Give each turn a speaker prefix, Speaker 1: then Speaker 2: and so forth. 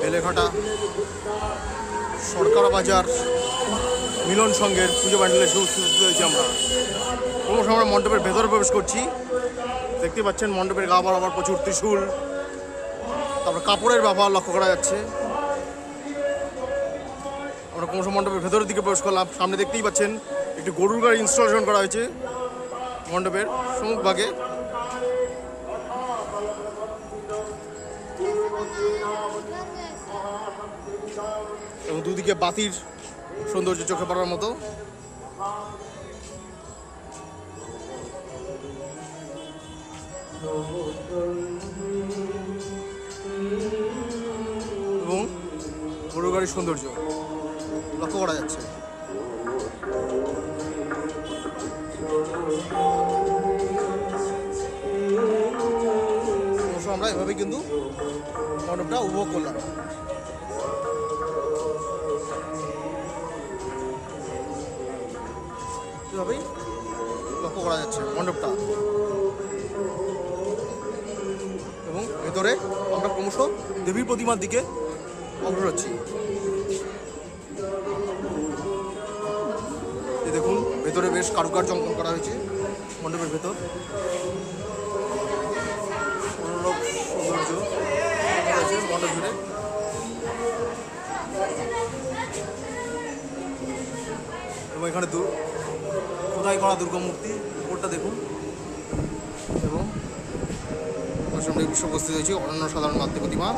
Speaker 1: বেলেঘাটা সরকার বাজার, মিলন সংঘের পুজো প্যান্ডেলে এসে উপস্থিত হয়েছি আমরা। ক্রমশ আমরা মণ্ডপের ভেতরে প্রবেশ করছি। দেখতে পাচ্ছেন মণ্ডপের গা বরাবর প্রচুর ত্রিশুল। তারপর কাপড়ের ব্যবহার লক্ষ্য করা যাচ্ছে। আমরা ক্রমশ মণ্ডপের ভেতরের দিকে প্রবেশ করলাম। সামনে দেখতেই পাচ্ছেন, একটি গরুর গাড়ি ইনস্টলেশন করা হয়েছে মণ্ডপের সম্মুখভাগে এবং দুদিকে বাতির সৌন্দর্য চোখে পড়ার মতো। এবং গরু গাড়ির সৌন্দর্য লক্ষ্য করা যাচ্ছে। আমরা এভাবেই কিন্তু মণ্ডপটা উপভোগ করলাম। এভাবেই লক্ষ্য করা যাচ্ছে মণ্ডপটা। এবং ভেতরে আমরা ক্রমশ দেবীর প্রতিমার দিকে অগ্রসর হচ্ছি। দেখুন, ভেতরে বেশ কারুকার্য অঙ্কন করা হয়েছে মণ্ডপের ভেতর। সৌন্দর্য মণ্ডপ এবং এখানে দু খোদাই করা দুর্গা মূর্তি উপরটা দেখুন। এবং সামনে উপস্থিত হয়েছে অনন্য সাধারণ মাতৃ প্রতিমা